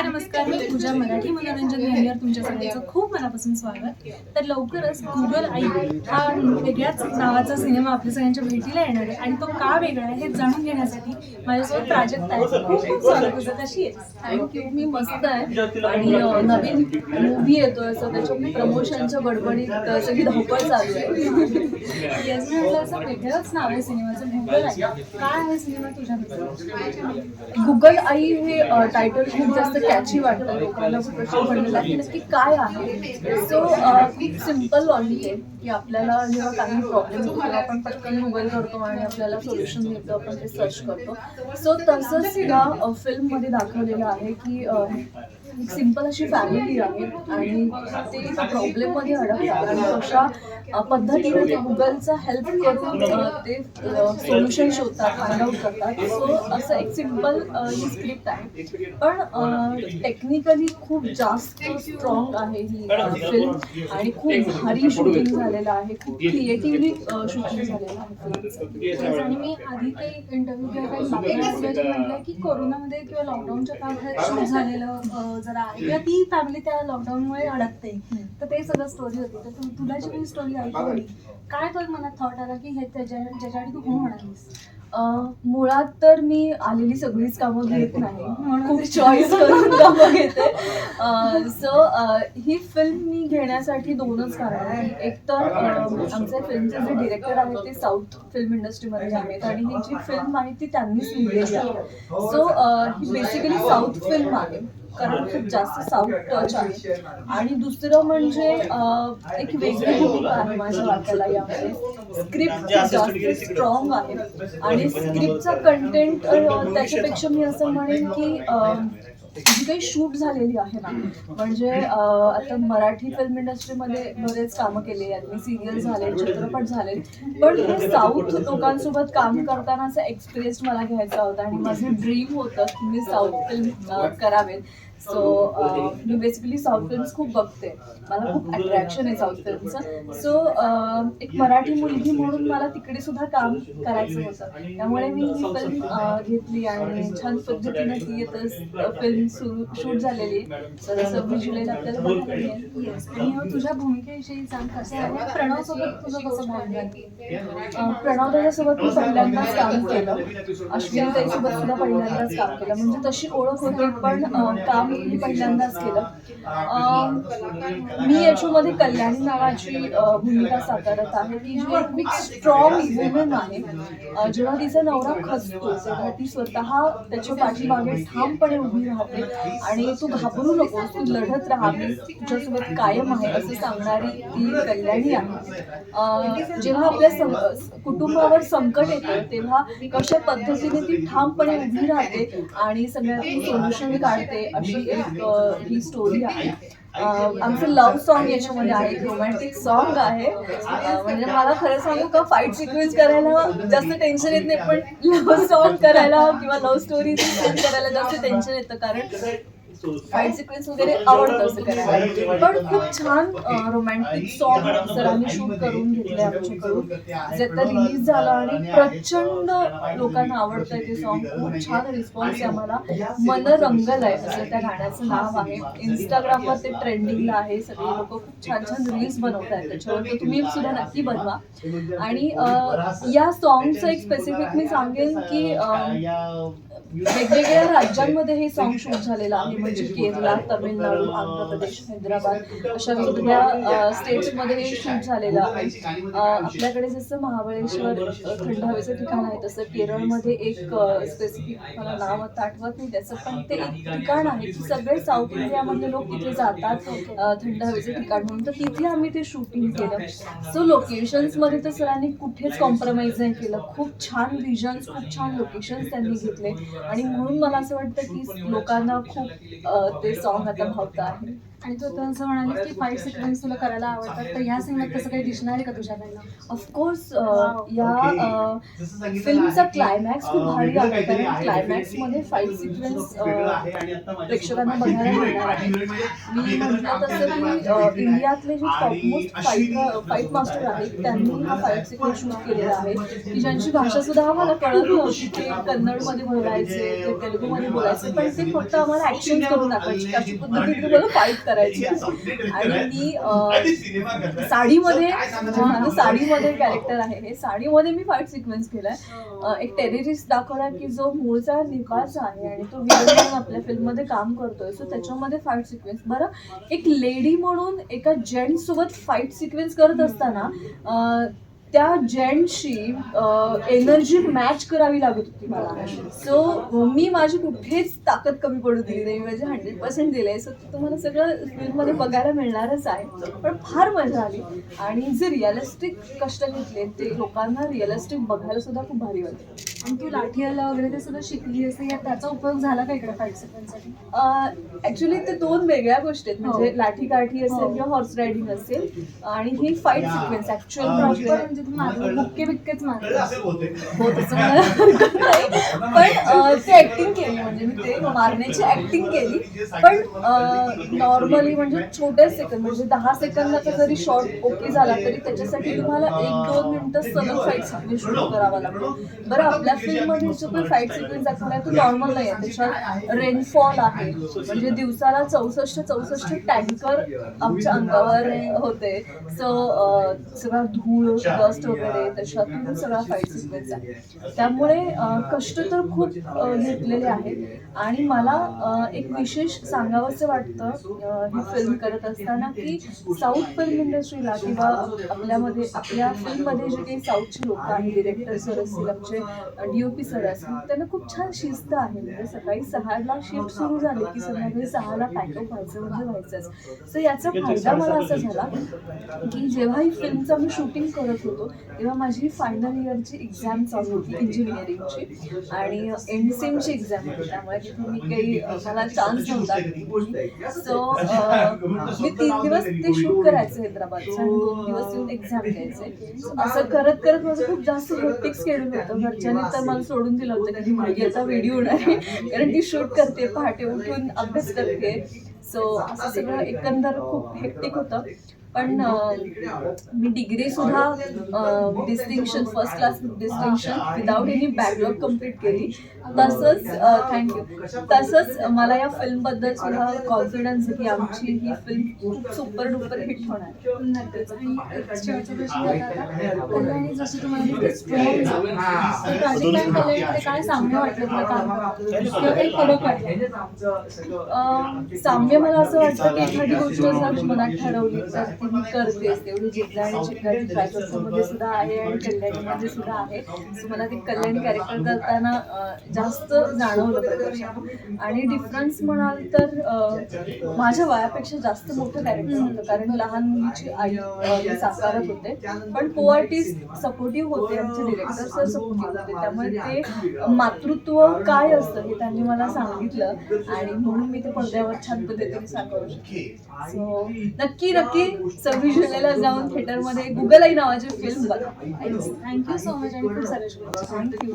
हाय नमस्कार. मी पूजा मराठी मनोरंजन वाहिनीवर तुमच्या सगळ्यांचं खूप मनापासून स्वागत. तर लवकरच गुगल आई हा वेगळ्याच नावाचा सिनेमा आपल्या सगळ्यांच्या भेटीला येणार आहे आणि तो का वेगळा आहे हे जाणून घेण्यासाठी माझ्यासोबत प्राजक्ता आहे. खूप खूप स्वागत. तुझं कशी आहे थँक्यू मी मस्त आहे. आणि नवीन मूवी येतोय. असं त्याच्या प्रमोशनच्या गडबडीत सगळी धावपळ चालू आहे. येस म्हटलं असं वेगळंच नाव आहे सिनेमा गुगल आई काय आहे सिनेमा तुझ्या गुगल आई हे टायटल खूप जास्त कॅची वाटतं. लोकांना आहे नक्की काय आहे? सो खूप सिंपल लॉजिक आहे की आपल्याला जेव्हा काही प्रॉब्लेम होतो तेव्हा आपण पटकन गुगल करतो आणि आपल्याला सोल्युशन मिळतं आपण ते सर्च करतो. सो तसंच या फिल्ममध्ये दाखवलेलं आहे की सिंपल अशी फॅमिली आहे आणि ते प्रॉब्लेममध्ये अडकतात आणि कशा अ, पद्धतीने ते गुगलचा हेल्प करून ते सोल्युशन शोधतात फाइंड आउट करतात. सो असं एक सिंपल ही स्क्रिप्ट आहे. पण टेक्निकली खूप जास्त स्ट्रॉंग आहे ही फिल्म आणि खूप भारी शूटिंग झालेलं आहे. खूप क्रिएटिव्हली शूटिंग झालेलं आहे आणि मी आधी ते इंटरव्ह्यू म्हटलं की कोरोनामध्ये किंवा लॉकडाऊनच्या काळात शूट झालेलं जरा आहे किंवा ती फॅमिली त्या लॉकडाऊनमुळे अडकते. तर ते सगळं स्टोरी होती. तर तुला जी स्टोरी ऐकवली काय तो मनात थॉट आला की हे ज्याच्यासाठी तू हो म्हणालीस? मुळात तर मी आलेली सगळीच कामं घेत नाही. म्हणून चॉईस करून कामं घेते. सो ही फिल्म मी घेण्यासाठी दोनच कारण आहेत. एक तर आमचे फिल्मचे जे डिरेक्टर आहेत ते साऊथ फिल्म इंडस्ट्रीमध्ये आहेत. आणि ही जी फिल्म आहे ती त्यांनीच लिहिलेली आहे. सो ही बेसिकली साऊथ फिल्म आहे. कारण खूप जास्त साऊथ टच आहे. आणि दुसरं म्हणजे एक वेगळी भूमिका आहे माझ्या वाट्याला यामध्ये. स्क्रिप्ट जास्त स्ट्रॉंग आहे. आणि स्क्रिप्टचा कंटेंट त्याच्यापेक्षा मी असं म्हणेन की जी काही शूट झालेली आहे ना म्हणजे आता मराठी फिल्म इंडस्ट्रीमध्ये बरेच कामं केली आहेत. मी सिरियल झाले चित्रपट झाले पण हे साऊथ लोकांसोबत काम करताना असं एक्सपिरियन्स मला घ्यायचा होता आणि माझं ड्रीम होतं की मी साऊथ फिल्म करावेत. सो uh, मी बेसिकली साऊथ फिल्म्स खूप बघते. मला खूप अट्रॅक्शन आहे साऊथ फिल्मचं सो एक मराठी मुलगी म्हणून मला तिकडे सुद्धा काम करायचं होतं. त्यामुळे मी ही फिल्म uh, घेतली आणि छान पद्धतीने ती येतं फिल्म सुरू शूट झालेली तर सव्वीस जुलैला आपल्याला बघायला मिळेल. आणि हो, तुझ्या भूमिकेविषयी सांग कसं आहे? प्रणव सोबत तुझं कसं भावना प्रणव दादासोबत मी पहिल्यांदाच काम केलं. अश्विन ताईसोबत सुद्धा पहिल्यांदाच काम केलं. म्हणजे तशी ओळख होती पण काम मी पहिल्यांदाच केलं. मी याच्यामध्ये कल्याणी नावाची भूमिका साकारत आहे. की जी खूप स्ट्रॉंग वुमेन आहे. जेव्हा तिचा नवरा खचतो तेव्हा ती स्वतः त्याच्या पाठीमागे ठामपणे उभी राहते आणि तू घाबरू नकोस तू लढत राहा. मी तुझ्यासोबत कायम आहे असं सांगणारी ती कल्याणी आहे. जेव्हा आपल्या कुटुंबावर संकट येतं तेव्हा कशा पद्धतीने ती ठामपणे उभी राहते आणि सगळ्यातून सोल्युशन काढते अशी एक ही स्टोरी आहे आमचं लव्ह सॉन्ग याच्यामध्ये आहे रोमॅन्टिक सॉन्ग आहे म्हणजे मला खरं सांगू का फाईट सिक्वेन्स करायला जास्त टेन्शन येत नाही पण लव्ह सॉन्ग करायला किंवा लव्ह स्टोरी करायला जास्त टेन्शन येतं कारण फाईट सिक्वेन्स वगैरे आवडतं असं करायला. पण खूप छान रोमॅन्टिक सॉन्ग सरांनी शूट करून घेतले आमच्याकडून जे आता रिलीज झालं आणि प्रचंड लोकांना आवडतंय ते सॉन्ग खूप छान रिस्पॉन्स आहे आम्हाला. मन रंगल आहे असं त्या गाण्याचं नाव आहे. इंस्टाग्रामवर ते ट्रेंडिंगला आहे. सगळे लोक खूप छान छान रील्स बनवत आहेत त्याच्यावर तुम्ही सुद्धा नक्की बनवा. आणि या सॉन्गचं एक स्पेसिफिक मी सांगेन की वेगवेगळ्या राज्यांमध्ये हे सॉन्ग शूट झालेलं आहे. म्हणजे केरळ तामिळनाडू आंध्र प्रदेश हैदराबाद अशा वेगवेगळ्या स्टेट्समध्ये हे शूट झालेलं आहे. आपल्याकडे जसं महाबळेश्वर थंड हवेचं ठिकाण आहे तसं केरळमध्ये एक स्पेसिफिक मला नाव आता आठवत नाही त्याचं पण ते एक ठिकाण आहे की सगळे साऊथ इंडियामधले लोक तिथे जातात थंड हवेचं ठिकाण म्हणून. तर तिथे आम्ही ते शूटिंग केलं. सो लोकेशन्समध्ये तर सरांनी कुठेच कॉम्प्रोमाइज नाही केलं. खूप छान व्हिजन्स खूप छान लोकेशन्स त्यांनी घेतले. आणि म्हणून मला असं वाटतं की लोकांना खूप ते सॉन्ग आता भावतं आहे. आणि तू आता असं म्हणालीस की फाईट सिक्वेन्स तुला करायला आवडतात तर ह्या सिनेमात तसं काही दिसणार आहे का तुझ्याकडनं ऑफकोर्स या फिल्मचा क्लायमॅक्स खूप भारी आहे कारण क्लायमॅक्समध्ये फाईट सिक्वेन्स प्रेक्षकांना बघायला मिळणार आहे. मी म्हटलं तसं की इंडियातले जे टॉपमोस्ट फाईट फाईट मास्टर आहेत त्यांनी हा फाईट सिक्वेन्स शूट केलेला आहे. की ज्यांची भाषा सुद्धा आम्हाला कळत नव्हती ते कन्नडमध्ये बोलायचे बोलायचे तेलुगूमध्ये बोलायचे पण ते फक्त आम्हाला ऍक्शन करून दाखवायचे अशी पद्धतीने मला फाईट करायची. आणि मी साडीमध्ये साडीमध्ये कॅरेक्टर आहे हे. साडीमध्ये मी फाईट सिक्वेन्स केलाय. अं, एक टेररिस्ट दाखवला की जो मूळचा निवासा आहे आणि तो म्हणून आपल्या फिल्ममध्ये काम करतोय. सो त्याच्यामध्ये फाईट सिक्वेन्स बरं एक लेडी म्हणून एका जेंट्स सोबत फाईट सिक्वेन्स करत असताना अं, त्या जेंटशी एनर्जी मॅच करावी लागत होती मला. सो मी माझी कुठेच ताकद कमी पडू दिली नाही. माझे हंड्रेड पर्सेंट दिले सो तुम्हाला सगळं फिल्ममध्ये बघायला मिळणारच आहे. पण फार मजा आली. आणि जे रिअलिस्टिक कष्ट घेतले ते लोकांना रिअलिस्टिक बघायला सुद्धा खूप भारी वाटतं आणि तू लाठीयाला वगैरे ते सगळं शिकली असते या त्याचा उपयोग झाला का इकडे फाईटसाठी? ऍक्च्युली ते दोन वेगळ्या गोष्टी आहेत. म्हणजे लाठी काठी हो. असेल किंवा हॉर्स रायडिंग असेल आणि ही फाईट सिक्वेन्स ऍक्च्युअल प्रॉपर म्हणजे तू मारलं बुक्के बिक्केच मारलं हो तसं मला हरकत नाही. पण ते ऍक्टिंग केली म्हणजे मी ते मारण्याची ऍक्टिंग केली. पण नॉर्मली म्हणजे छोटे सेकंद म्हणजे दहा सेकंदाचा जरी शॉर्ट ओके झाला तरी त्याच्यासाठी तुम्हाला एक दोन मिनिटं सलग फाईट सिक्वेन्स शूट करावा लागतो. बरं आपल्या फिल्ममध्ये जो काही फाईट सिक्वेन्स दाखवला तो नॉर्मल नाही आहे. त्याच्यात रेनफॉल आहे. म्हणजे दिवसाला चौसष्ट चौसष्ट टँकर आमच्या अंगावर होते. सो सगळा धूळ डस्ट वगैरे त्याच्यातून सगळा फाईट सिक्वेन्स आहे. त्यामुळे कष्ट तर खूप घेतलेले आहेत. आणि मला एक विशेष सांगावंसं वाटतं ही फिल्म करत असताना की साऊथ फिल्म इंडस्ट्रीला किंवा आपल्यामध्ये आपल्या फिल्ममध्ये जे काही साऊथची लोक आहेत डिरेक्टर सर असतील आमचे डीओपी सर असतील त्यांना खूप छान शिस्त आहे. म्हणजे सकाळी सहाला शिफ्ट सुरू झाली की संध्याकाळी सहाला पॅकअप व्हायचं म्हणजे व्हायचंच. सो याचा फायदा मला असा झाला की जेव्हा ही फिल्मचं आम्ही शूटिंग करत होतो तेव्हा माझी फायनल इयरची एक्झाम चालू होती इंजिनिअरिंगची आणि एंड सेमची एक्झाम होती. त्यामुळे तिथे मी काही मला चान्स नव्हता. सो मी तीन दिवस ते शूट करायचं हैदराबादचं आणि दोन दिवस येऊन एक्झाम द्यायचे. असं करत करत माझं खूप जास्त हेक्टिक स्केड्यूल होतं. घरच्यांनी तर मला सोडून दिलं होतं की ती मुलगी आता व्हिडिओ होणार आहे कारण ती शूट करते पहाटे उठून अभ्यास करते. सो असं सगळं एकंदर खूप हेक्टिक होतं. पण मी डिग्री सुद्धा distinction first class distinction without any backlog complete केली. तसंच थँक्यू तसंच मला या फिल्मबद्दल सुद्धा कॉन्फिडन्स आहे की आमची ही फिल्म खूप सुपर डुपर हिट होणार काय साम्य मला असं वाटतं की एखादी गोष्ट जर मनात ठरवली तर ती मी करतेच तेवढी जिद्द आणि चिकाटी प्राजक्तामध्ये सुद्धा आहे आणि कल्याणीमध्ये सुद्धा आहे. सो मला ते कल्याणी कॅरेक्टर करताना जास्त जाणवलं प्रत्यक्षात आणि डिफरन्स म्हणाल तर माझ्या वयापेक्षा जास्त मोठं कॅरेक्टर होतं. कारण लहान मुलीची आई मी साकारत होते. पण को आर्टिस्ट सपोर्टिव्ह होते आमचे डिरेक्टर सर सपोर्टिव्ह होते. त्यामुळे ते मातृत्व काय असतं हे त्यांनी मला सांगितलं. आणि म्हणून मी ते पडद्यावर छान पद्धतीने साकारू शकते सो नक्की नक्की. सव्वीस जुलैला जाऊन थिएटरमध्ये गुगल आई नावाची फिल्म बघा. थँक्यू सो मच आणि खूप सारे थँक्यू